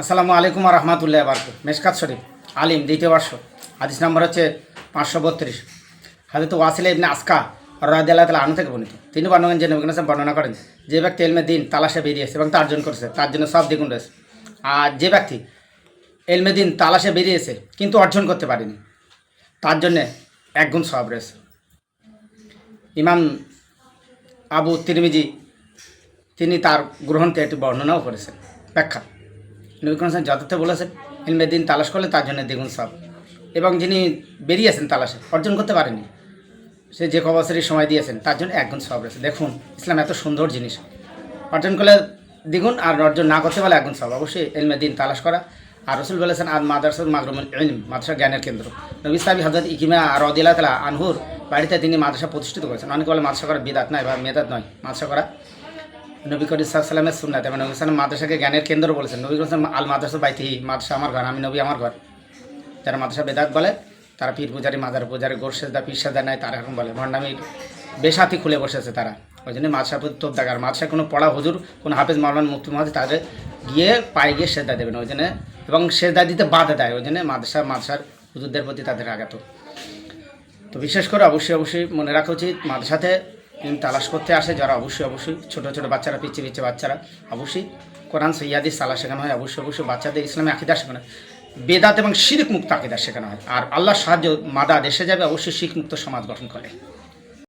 আসসালামু আলাইকুম রহমতুল্লাহ বারক মেশকাত শরীফ, আলিম, দ্বিতীয় বর্ষ। হাদিস নম্বর হচ্ছে পাঁচশো বত্রিশ। হাজরত ওয়াসিল ইবনে আসকা রাদিয়াল্লাহ তালা আনু থেকে বর্ণিত। তিনি বর্ণগঞ্জ যে নবীন বর্ণনা করেন, যে ব্যক্তি এলমে দিন তালাশে বেরিয়েছে এবং তা অর্জন করেছে, তার জন্য সব দ্বিগুণ রয়েছে। আর যে ব্যক্তি এলমে দিন তালাশে বেরিয়েছে কিন্তু অর্জন করতে পারেনি, তার জন্যে একগুণ সব রয়েছে। ইমাম আবু তিরমিজি, তিনি তার গ্রহণতে একটি বর্ণনাও করেছেন। ব্যাখ্যা নবী করিম সাল্লাল্লাহু যথার্থ বলেছেন, ইলমে দিন তালাশ করলে তার জন্য দ্বিগুণ সব এবং যিনি বেরিয়েছেন তালাশে, অর্জন করতে পারেনি। সে যে ক সময় দিয়েছেন, তার জন্য একগুণ সব রয়েছে। দেখুন, ইসলাম এত সুন্দর জিনিস। অর্জন করলে দ্বিগুণ আর অর্জন না করতে পারলে একগুণ সব অবশ্যই এলমে দিন তালাশ করা। আর রসুল বলেছেন আর মাদ্রাসুল মাগরুমুল ইলম মাদ্রাসা জ্ঞানের কেন্দ্র। নবী সাহেব হজরত ইকিমা আর রদিল্লা তালা আনহুর বাড়িতে তিনি মাদ্রাসা প্রতিষ্ঠিত করেছেন। অনেকে বলে মাদ্রাসা করা বিদাত নয় বা মেদাত নয়, মাদ্রাসা করা নবী করিম সাল্লামের সুন্নাত এবং নবী সালাম মাদ্রাসাকে জ্ঞানের কেন্দ্র বলেছেন। নবী করিম আল মাদ্রাসা বাইতি মাদ্রাসা আমার ঘর, আমি নবী আমার ঘর। যারা মাদ্রাসা বেদাত বলে, তারা পীর পূজারি মাদার পূজারি, গোর সেজদা, পীর সেজদা নেয়, তারা এখন বলে। ভণ্ডামি বেসাতি খুলে বসেছে তারা। ওই জন্য মাদ্রাসা প্রতি তোপ দেখার মাদ্রাসা কোনো পড়া হুজুর, কোনো হাফেজ মাওলান মুক্তি মহাজ তাদের গিয়ে পায়ে গিয়ে সেজদা দেবেন ওই জন্য এবং সেজদা দিতে বাধা দেয়। ওই জন্য মাদ্রাসা, মাদ্রাসার হুজুরদের প্রতি তাদের আঘাত। তো বিশেষ করে অবশ্যই অবশ্যই মনে রাখা উচিত, মাদ্রাসাতে তালাশ করতে আসে যারা অবশ্যই অবশ্যই। ছোটো ছোটো বাচ্চারা পিচ্ছে পিচ্ছে বাচ্চারা, অবশ্যই। কোরআন সৈয়াদি সালা শেখানো হয়, অবশ্যই অবশ্যই। বাচ্চাদের ইসলামে আকিদা শেখানো হয়। বেদাত এবং শিরিক মুক্ত আকিদা শেখানো হয়। আর আল্লাহ সাহায্য মাদা দেশে যাবে, অবশ্যই শিখ মুক্ত সমাজ গঠন করে।